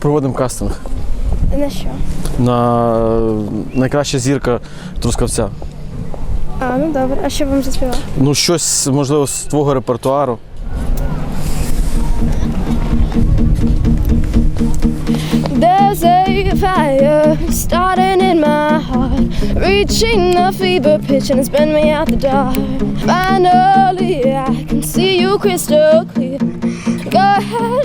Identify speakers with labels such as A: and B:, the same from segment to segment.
A: проводимо кастинг
B: На що?
A: на е, найкраща зірка Трускавця.
B: А, ну добре. А що вам заспівати?
A: Ну, щось, можливо, з твого репертуару.
B: There's a fire starting in my heart, reaching a fever pitch and it's been me out the dark. Finally, I can see you crystal clear.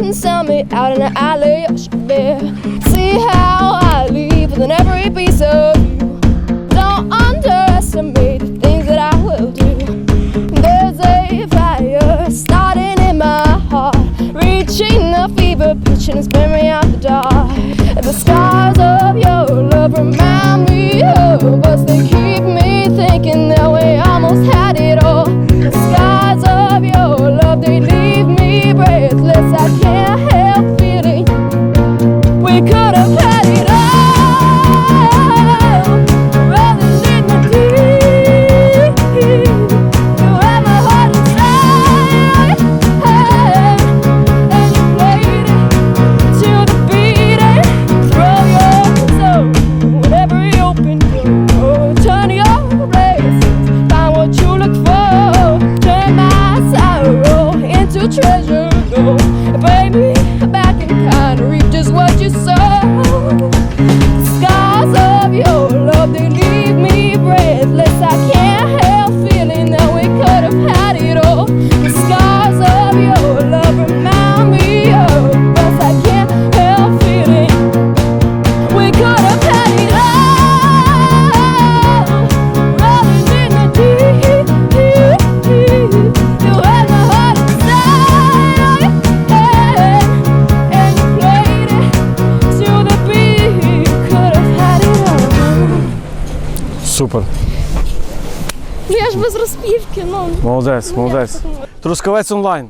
B: And sell me out in the alley of Chabert. See how I leave with every piece of you. Don't underestimate the things that I will do. There's a fire starting in my heart, reaching a fever pitch and it's been me out the dark. The scars
A: Супер.
B: Ну я ж без розпівки, ну.
A: Молодець, молодець. Трускавець онлайн.